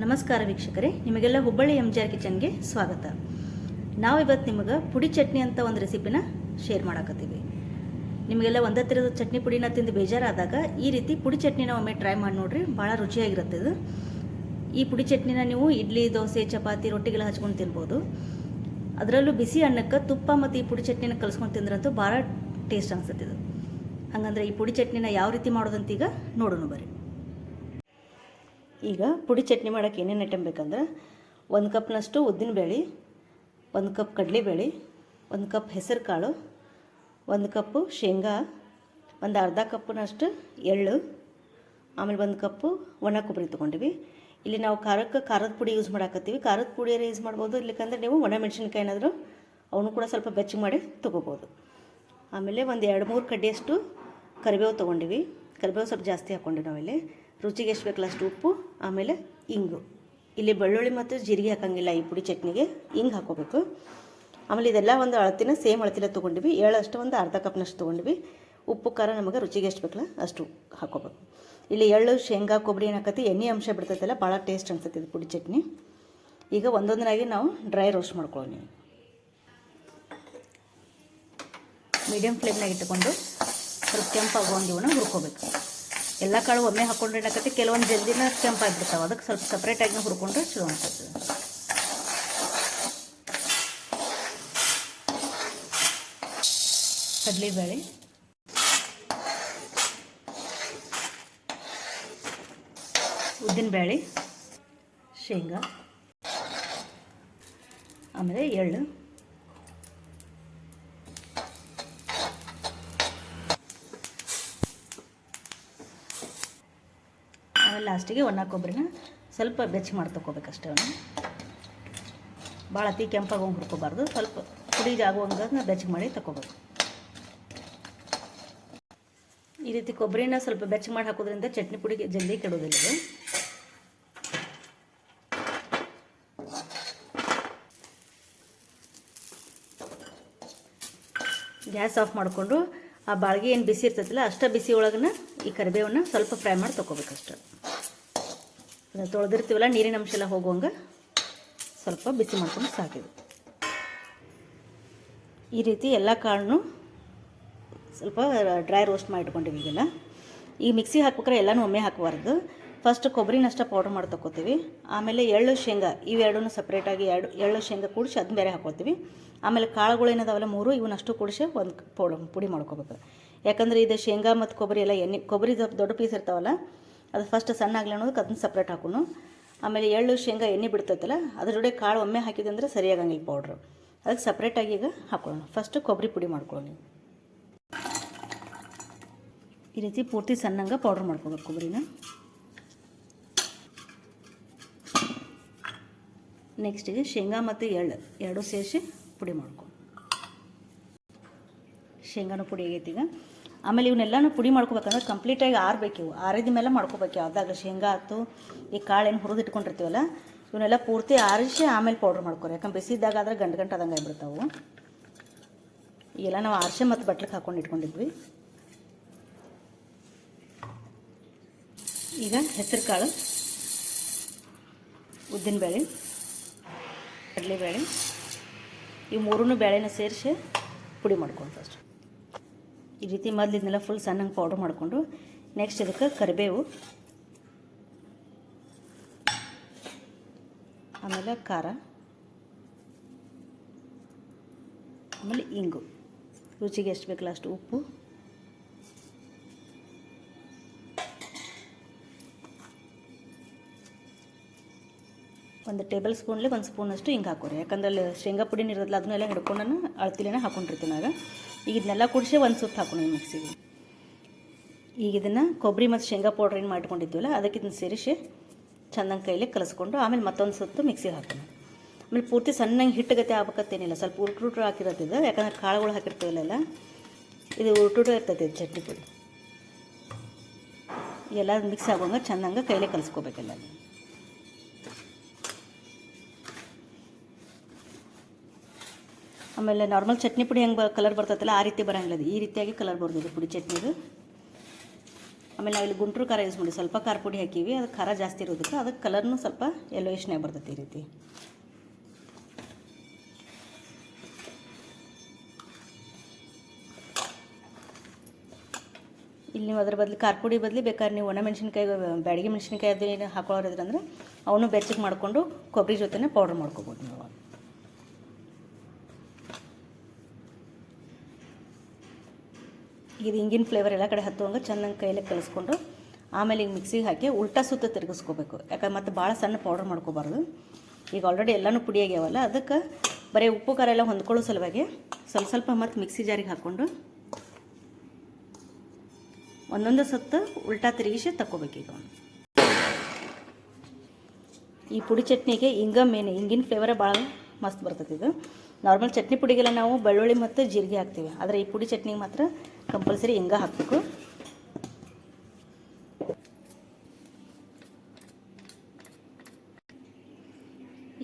ನಮಸ್ಕಾರ ವೀಕ್ಷಕರೇ, ನಿಮಗೆಲ್ಲ ಹುಬ್ಬಳ್ಳಿ ಎಂ ಜಿ ಆರ್ ಕಿಚನ್ಗೆ ಸ್ವಾಗತ. ನಾವಿವತ್ತು ನಿಮಗೆ ಪುಡಿ ಚಟ್ನಿ ಅಂತ ಒಂದು ರೆಸಿಪಿನ ಶೇರ್ ಮಾಡಾಕತ್ತೀವಿ. ನಿಮಗೆಲ್ಲ ಒಂದೇ ಥರದ ಚಟ್ನಿ ಪುಡಿನ ತಿಂದು ಬೇಜಾರಾದಾಗ ಈ ರೀತಿ ಪುಡಿ ಚಟ್ನಿನ ಒಮ್ಮೆ ಟ್ರೈ ಮಾಡಿ ನೋಡ್ರಿ, ಭಾಳ ರುಚಿಯಾಗಿರುತ್ತೆ ಇದು. ಈ ಪುಡಿ ಚಟ್ನಿನ ನೀವು ಇಡ್ಲಿ, ದೋಸೆ, ಚಪಾತಿ, ರೊಟ್ಟಿಗೆಲ್ಲ ಹಚ್ಕೊಂಡು ತಿನ್ಬೋದು. ಅದರಲ್ಲೂ ಬಿಸಿ ಅನ್ನಕ್ಕೆ ತುಪ್ಪ ಮತ್ತು ಈ ಪುಡಿ ಚಟ್ನಿನ ಕಲಿಸ್ಕೊಂಡು ತಿಂದ್ರಂತೂ ಭಾಳ ಟೇಸ್ಟ್ ಅನ್ಸುತ್ತೆ ಇದು. ಹಾಗಂದ್ರೆ ಈ ಪುಡಿ ಚಟ್ನಿನ ಯಾವ ರೀತಿ ಮಾಡೋದಂತೀಗ ನೋಡೋಣ ಬರ್ರಿ. ಈಗ ಪುಡಿ ಚಟ್ನಿ ಮಾಡೋಕ್ಕೆ ಏನೇನು ಐಟಮ್ ಬೇಕಂದ್ರೆ ಒಂದು ಕಪ್ನಷ್ಟು ಉದ್ದಿನಬೇಳೆ ಒಂದು ಕಪ್ ಕಡಲೆಬೇಳೆ ಒಂದು ಕಪ್ ಹೆಸರು ಕಾಳು, ಒಂದು ಕಪ್ಪು ಶೇಂಗಾ, ಒಂದು ಅರ್ಧ ಕಪ್ನಷ್ಟು ಎಳ್ಳು, ಆಮೇಲೆ ಒಂದು ಕಪ್ಪು ಒಣ ಕೊಬ್ಬರಿ ತೊಗೊಂಡಿವಿ. ಇಲ್ಲಿ ನಾವು ಖಾರಕ್ಕೆ, ಖಾರದ ಪುಡಿ ಯೂಸ್ ಮಾಡಾಕತ್ತೀವಿ. ಖಾರದ ಪುಡಿಯರ ಯೂಸ್ ಮಾಡ್ಬೋದು. ಇಲ್ಲಕಂದ್ರೆ ನೀವು ಒಣ ಮೆಣಸಿನ್ಕಾಯಿ ಏನಾದರೂ ಅವನು ಕೂಡ ಸ್ವಲ್ಪ ಬೆಚ್ಚಗೆ ಮಾಡಿ ತೊಗೋಬೋದು. ಆಮೇಲೆ ಒಂದು ಎರಡು ಮೂರು ಕಡ್ಡಿಯಷ್ಟು ಕರಿಬೇವು ತೊಗೊಂಡಿವಿ. ಕರಿಬೇವು ಸ್ವಲ್ಪ ಜಾಸ್ತಿ ಹಾಕ್ಕೊಂಡ್ವಿ ನಾವಿಲ್ಲಿ. ರುಚಿಗೆ ಎಷ್ಟು ಬೇಕಲ್ಲ ಅಷ್ಟು ಉಪ್ಪು, ಆಮೇಲೆ ಇಂಗು. ಇಲ್ಲಿ ಬೆಳ್ಳುಳ್ಳಿ ಮತ್ತು ಜೀರಿಗೆ ಹಾಕೋಂಗಿಲ್ಲ ಈ ಪುಡಿ ಚಟ್ನಿಗೆ. ಇಂಗು ಹಾಕೋಬೇಕು. ಆಮೇಲೆ ಇದೆಲ್ಲ ಒಂದು ಅಳತಿನ ಸೇಮ್ ಅಳತಿನ ತೊಗೊಂಡಿವಿ. ಏಳಷ್ಟು ಒಂದು ಅರ್ಧ ಕಪ್ನಷ್ಟು ತೊಗೊಂಡ್ವಿ. ಉಪ್ಪು, ಖಾರ ನಮಗೆ ರುಚಿಗೆ ಎಷ್ಟು ಬೇಕಲ್ಲ ಅಷ್ಟು ಹಾಕೋಬೇಕು. ಇಲ್ಲಿ ಎಳ್ಳು, ಶೇಂಗಾ, ಕೊಬ್ಬರಿ ಏನಾಕತಿ ಎಣ್ಣೆ ಅಂಶ ಬಿಡ್ತೈತಲ್ಲ, ಭಾಳ ಟೇಸ್ಟ್ ಅನ್ಸುತ್ತೆ ಇದು ಪುಡಿ ಚಟ್ನಿ. ಈಗ ಒಂದೊಂದನಾಗಿ ನಾವು ಡ್ರೈ ರೋಸ್ಟ್ ಮಾಡ್ಕೊಳ್ಳಿ ಮೀಡಿಯಮ್ ಫ್ಲೇಮ್ನಾಗ ಇಟ್ಟುಕೊಂಡು ಸ್ವಲ್ಪ ಕೆಂಪಾಗುವಂಗೆ ಇವನ್ನ ಹುರ್ಕೋಬೇಕು. ಎಲ್ಲ ಕಾಳು ಒಮ್ಮೆ ಹಾಕೊಂಡ್ರೆ ಏನಾಕತಿ ಕೆಲವೊಂದು ಜಲ್ದಿನ ಕೆಂಪಾಗಿಬಿಡ್ತಾವೆ ಅದಕ್ಕೆ ಸ್ವಲ್ಪ ಸಪ್ರೇಟಾಗಿ ಹುರ್ಕೊಂಡ್ರೆ ಚಲೋ ಅನ್ಸುತ್ತೆ. ಕಡಲೆಬೇಳೆ. ಉದ್ದಿನಬೇಳೆ. ಶೇಂಗಾ. ಆಮೇಲೆ ಎಳ್ಳು. ಆಮೇಲೆ ಲಾಸ್ಟಿಗೆ ಒಣ ಕೊಬ್ಬರಿನ ಸ್ವಲ್ಪ ಬೆಚ್ಚ ಮಾಡಿ ತೊಗೋಬೇಕಷ್ಟೇ ಅವನು. ಭಾಳ ಅತಿ ಕೆಂಪಾಗಿ ಹುಡ್ಕೋಬಾರ್ದು ಸ್ವಲ್ಪ ಪುಡಿ ಅದನ್ನ ಬೆಚ್ಚ ಮಾಡಿ ತಗೋಬೇಕು. ಈ ರೀತಿ ಕೊಬ್ಬರಿನ ಸ್ವಲ್ಪ ಬೆಚ್ಚ ಮಾಡಿ ಹಾಕೋದ್ರಿಂದ ಚಟ್ನಿ ಪುಡಿಗೆ ಜಲ್ದಿ ಕೆಡೋದಿಲ್ಲ ಇದು ಗ್ಯಾಸ್ ಆಫ್ ಮಾಡಿಕೊಂಡು ಆ ಬಾಳ್ಗೆ ಏನು ಬಿಸಿ ಇರ್ತೈತಿಲ್ಲ ಅಷ್ಟ ಬಿಸಿ ಒಳಗನ ಈ ಕರಿಬೇವನ್ನ ಸ್ವಲ್ಪ ಫ್ರೈ ಮಾಡಿ ತೊಗೋಬೇಕಷ್ಟು. ತೊಳೆದಿರ್ತೀವಲ್ಲ, ನೀರಿನ ಅಂಶ ಎಲ್ಲ ಹೋಗುವಂಗೆ ಸ್ವಲ್ಪ ಬಿಸಿ ಮಾಡ್ಕೊಂಡು ಸಾಕಿದೆ ಈ ರೀತಿ ಎಲ್ಲ ಕಾಳನ್ನು ಸ್ವಲ್ಪ ಡ್ರೈ ರೋಸ್ಟ್ ಮಾಡಿಟ್ಕೊಂಡಿವಿ ಈಗೆಲ್ಲ ಈ ಮಿಕ್ಸಿ ಹಾಕ್ಬೇಕಾದ್ರೆ ಎಲ್ಲನೂ ಒಮ್ಮೆ ಹಾಕಬಾರ್ದು. ಫಸ್ಟ್ ಕೊಬ್ಬರಿನಷ್ಟ ಪೌಡ್ರ್ ಮಾಡಿ ತಗೋತೀವಿ ಆಮೇಲೆ ಎಳ್ಳು ಶೇಂಗಾ ಇವೆರಡೂ ಸಪ್ರೇಟಾಗಿ ಎರಡು ಎಳ್ಳು ಶೇಂಗಾ ಕೂಡಿಸಿ ಅದನ್ನ ಬೇರೆ ಹಾಕೋತೀವಿ ಆಮೇಲೆ ಕಾಳುಗಳು ಏನದಾವಲ್ಲ ಮೂರು, ಇವನ್ನಷ್ಟು ಕೂಡಿಸಿ ಒಂದು ಪೌಡರ್ ಪುಡಿ ಮಾಡ್ಕೋಬೇಕು. ಯಾಕಂದರೆ ಇದು ಶೇಂಗಾ ಮತ್ತು ಕೊಬ್ಬರಿ ಎಲ್ಲ ಎಣ್ಣೆ ಕೊಬ್ಬರಿ ದೊಡ್ಡ ಪೀಸ್ ಇರ್ತಾವಲ್ಲ ಅದು ಫಸ್ಟ್ ಸಣ್ಣ ಆಗಲಿ ಅನ್ನೋದಕ್ಕೆ ಅದನ್ನ ಸಪ್ರೇಟ್ ಹಾಕೋಣ ಆಮೇಲೆ ಎಳ್ಳು, ಶೇಂಗಾ, ಎಣ್ಣೆ ಬಿಡ್ತೈತಲ್ಲ, ಅದ್ರ ಜೊತೆ ಕಾಳು ಒಮ್ಮೆ ಹಾಕಿದೆ ಅಂದರೆ ಸರಿಯಾಗಂಗಿಲ್ಲ ಪೌಡ್ರು ಅದಕ್ಕೆ ಸಪ್ರೇಟಾಗಿ ಈಗ ಹಾಕೊಳ್ಳೋಣ. ಫಸ್ಟ್ ಕೊಬ್ಬರಿ ಪುಡಿ ಮಾಡ್ಕೊಳ್ಳಿ ಈ ರೀತಿ ಪೂರ್ತಿ ಸಣ್ಣಂಗೆ ಪೌಡ್ರ್ ಮಾಡ್ಕೋಬೇಕು ಕೊಬ್ಬರಿನ. ನೆಕ್ಸ್ಟಿಗೆ ಶೇಂಗಾ ಮತ್ತು ಎಳ್ಳು, ಎರಡೂ ಸೇರಿಸಿ ಪುಡಿ ಮಾಡ್ಕೊ ಶೇಂಗಾನು ಪುಡಿ ಆಗೈತಿ ಈಗ. ಆಮೇಲೆ ಇವನ್ನೆಲ್ಲನೂ ಪುಡಿ ಮಾಡ್ಕೋಬೇಕಂದ್ರೆ ಕಂಪ್ಲೀಟಾಗಿ ಆರಬೇಕು ಇವು. ಆರಿದ ಮೇಲೆ ಮಾಡ್ಕೋಬೇಕು ಯಾವ್ದಾಗ ಶೇಂಗಾ ಆಯ್ತು, ಈ ಕಾಳೇನು ಹುರಿದು ಇಟ್ಕೊಂಡಿರ್ತೀವಲ್ಲ, ಇವನ್ನೆಲ್ಲ ಪೂರ್ತಿ ಆರಿಸಿ ಆಮೇಲೆ ಪೌಡ್ರ್ ಮಾಡ್ಕೊರಿ. ಯಾಕಂದ್ರೆ ಬಿಸಿದಾಗ ಗಂಟು ಗಂಟು ಆದಂಗೆ ಆಗಿಬಿಡ್ತಾವೆ. ಎಲ್ಲ ನಾವು ಆರಿಸಿ ಮತ್ತು ಬಟ್ಲಿಗೆ ಹಾಕೊಂಡು ಇಟ್ಕೊಂಡಿದ್ವಿ. ಈಗ ಹೆಸರು ಕಾಳು ಉದ್ದಿನಬೇಳೆ ಕಡಲೆಬೇಳೆ, ಈ ಮೂರೂ ಬೇಳೆನ ಸೇರಿಸಿ ಪುಡಿ ಮಾಡ್ಕೊಂಡು ಈ ರೀತಿ ಮೊದಲು ಇದನ್ನೆಲ್ಲ ಫುಲ್ ಸಣ್ಣಂಗೆ ಪೌಡ್ರ್ ಮಾಡಿಕೊಂಡು ನೆಕ್ಸ್ಟ್ ಇದಕ್ಕೆ ಕರಿಬೇವು. ಆಮೇಲೆ ಖಾರ. ಆಮೇಲೆ ಇಂಗು. ರುಚಿಗೆ ಎಷ್ಟು ಬೇಕಲ್ಲ ಅಷ್ಟು ಉಪ್ಪು. ಒಂದು ಟೇಬಲ್ ಸ್ಪೂನ್ಲಿ ಒಂದು ಸ್ಪೂನಷ್ಟು ಹಿಂಗೆ ಹಾಕೋರಿ ಯಾಕಂದ್ರೆ ಅಲ್ಲಿ ಶೇಂಗಾ ಪುಡಿನ ಇರೋದಿಲ್ಲ ಅದನ್ನೆಲ್ಲ ಹಿಡ್ಕೊಂಡು ಅಳ್ತಿಲೇನೆ ಹಾಕೊಂಡಿರ್ತೀನಿ ಆಗ ಈಗ ಇದನ್ನೆಲ್ಲ ಕುಡಿಸಿ ಒಂದು ಸುತ್ತು ಹಾಕೊಂಡು ಮಿಕ್ಸಿಗೆ. ಈಗ ಇದನ್ನು ಕೊಬ್ಬರಿ ಮತ್ತು ಶೇಂಗಾ ಪೌಡ್ರ್ ಏನು ಮಾಡ್ಕೊಂಡಿದ್ದೀವಲ್ಲ ಅದಕ್ಕೆ ಇದನ್ನು ಸೇರಿಸಿ ಚೆಂದಂಗೆ ಕೈಲಿ ಕಲಸ್ಕೊಂಡು ಆಮೇಲೆ ಮತ್ತೊಂದು ಸುತ್ತು ಮಿಕ್ಸಿಗೆ ಹಾಕೋಣ. ಆಮೇಲೆ ಪೂರ್ತಿ ಸಣ್ಣಗೆ ಹಿಟ್ಟುಗತೆ ಆಗ್ಬೇಕತ್ತೇನಿಲ್ಲ, ಸ್ವಲ್ಪ ಉರುಟು ಹಾಕಿರೋದಿದ್ದು ಯಾಕಂದ್ರೆ ಕಾಳುಗಳು ಹಾಕಿರ್ತೀವಲ್ಲ ಇದು ಉರುಟು ಇರ್ತದೆ ಇದು ಚಟ್ನಿ ಪುಡಿ. ಎಲ್ಲ ಮಿಕ್ಸ್ ಆಗೋಂಗೆ ಚೆಂದಂಗೆ ಕೈಲೇ ಕಲಿಸ್ಕೋಬೇಕೆಲ್ಲ ಆಮೇಲೆ ನಾರ್ಮಲ್ ಚಟ್ನಿ ಪುಡಿ ಹೆಂಗೆ ಕಲರ್ ಬರ್ತೈತಲ್ಲ, ಆ ರೀತಿ ಬರೋಂಗಿಲ್ಲ ಈ ರೀತಿಯಾಗಿ ಕಲರ್ ಬರ್ತದೆ ಪುಡಿ ಚಟ್ನಿದು. ಆಮೇಲೆ ನಾವಿಲ್ಲಿ ಗುಂಟೂರು ಖಾರ ಯೂಸ್ ಮಾಡಿ ಸ್ವಲ್ಪ ಖಾರ ಪುಡಿ ಹಾಕೀವಿ ಅದು ಖಾರ ಜಾಸ್ತಿ ಇರೋದಕ್ಕೆ ಅದಕ್ಕೆ ಕಲರ್ನು ಸ್ವಲ್ಪ ಯೆಲ್ಲೋಯಿಷ್ನೇ ಬರ್ತೈತೆ ಈ ರೀತಿ. ಇಲ್ಲಿ ನೀವು ಅದ್ರ ಬದಲು ಖಾರ ಪುಡಿ ಬದಲು ಬೇಕಾದ್ರೆ ನೀವು ಒಣ ಮೆಣಸಿನ್ಕಾಯಿ, ಬ್ಯಾಡಿಗೆ ಮೆಣಸಿನ್ಕಾಯಿ ಅದು ಏನು ಹಾಕೊಳ್ಳೋರಿದ್ರಂದ್ರೆ ಅವನು ಬೆಚ್ಚಗೆ ಮಾಡಿಕೊಂಡು ಕೊಬ್ಬರಿ ಜೊತೆನೇ ಪೌಡ್ರ್ ಮಾಡ್ಕೋಬೋದು ನೀವು ಇದು ಹಿಂಗಿನ ಫ್ಲೇವರ್ ಎಲ್ಲ ಕಡೆ ಹತ್ತುವಂಗೆ ಚೆನ್ನಾಗಿ ಕೈಯಲ್ಲಿ ಕಲಿಸ್ಕೊಂಡು ಆಮೇಲೆ ಈಗ ಮಿಕ್ಸಿಗೆ ಹಾಕಿ ಉಲ್ಟಾ ಸುತ್ತ ತಿರುಗಿಸ್ಕೋಬೇಕು. ಯಾಕಂದ್ರೆ ಮತ್ತೆ ಭಾಳ ಸಣ್ಣ ಪೌಡರ್ ಮಾಡ್ಕೋಬಾರ್ದು. ಈಗ ಆಲ್ರೆಡಿ ಎಲ್ಲನೂ ಪುಡಿ ಆಗ್ಯಾವಲ್ಲ, ಅದಕ್ಕೆ ಬರೀ ಉಪ್ಪು ಖಾರ ಎಲ್ಲ ಹೊಂದ್ಕೊಳ್ಳೋ ಸಲುವಾಗಿ ಸ್ವಲ್ಪ ಸ್ವಲ್ಪ ಮತ್ತು ಮಿಕ್ಸಿ ಜಾರಿಗೆ ಹಾಕ್ಕೊಂಡು ಒಂದೊಂದು ಸತ್ತು ಉಲ್ಟಾ ತಿರುಗಿಸಿ ಈಗ. ಈ ಪುಡಿ ಚಟ್ನಿಗೆ ಹಿಂಗ ಮೇನ್ ಹಿಂಗಿನ ಫ್ಲೇವರೇ ಭಾಳ ಮಸ್ತ್ ಬರ್ತೈತಿ ಇದು. ನಾರ್ಮಲ್ ಚಟ್ನಿ ಪುಡಿಗೆಲ್ಲ ನಾವು ಬೆಳ್ಳುಳ್ಳಿ ಮತ್ತು ಜೀರಿಗೆ ಹಾಕ್ತೀವಿ. ಆದರೆ ಈ ಪುಡಿ ಚಟ್ನಿಗೆ ಮಾತ್ರ ಕಂಪಲ್ಸರಿ ಹಿಂಗ ಹಾಕಬೇಕು.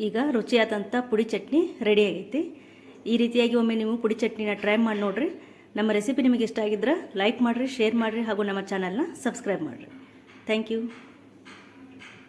ಈಗ ರುಚಿಯಾದಂಥ ಪುಡಿ ಚಟ್ನಿ ರೆಡಿ ಆಗೈತಿ. ಈ ರೀತಿಯಾಗಿ ಒಮ್ಮೆ ನೀವು ಪುಡಿ ಚಟ್ನಿನ ಟ್ರೈ ಮಾಡಿ ನೋಡ್ರಿ. ನಮ್ಮ ರೆಸಿಪಿ ನಿಮಗೆ ಇಷ್ಟ ಆಗಿದ್ರೆ ಲೈಕ್ ಮಾಡಿರಿ ಶೇರ್ ಮಾಡಿರಿ ಹಾಗೂ ನಮ್ಮ ಚಾನಲ್ನ ಸಬ್ಸ್ಕ್ರೈಬ್ ಮಾಡಿರಿ. Thank you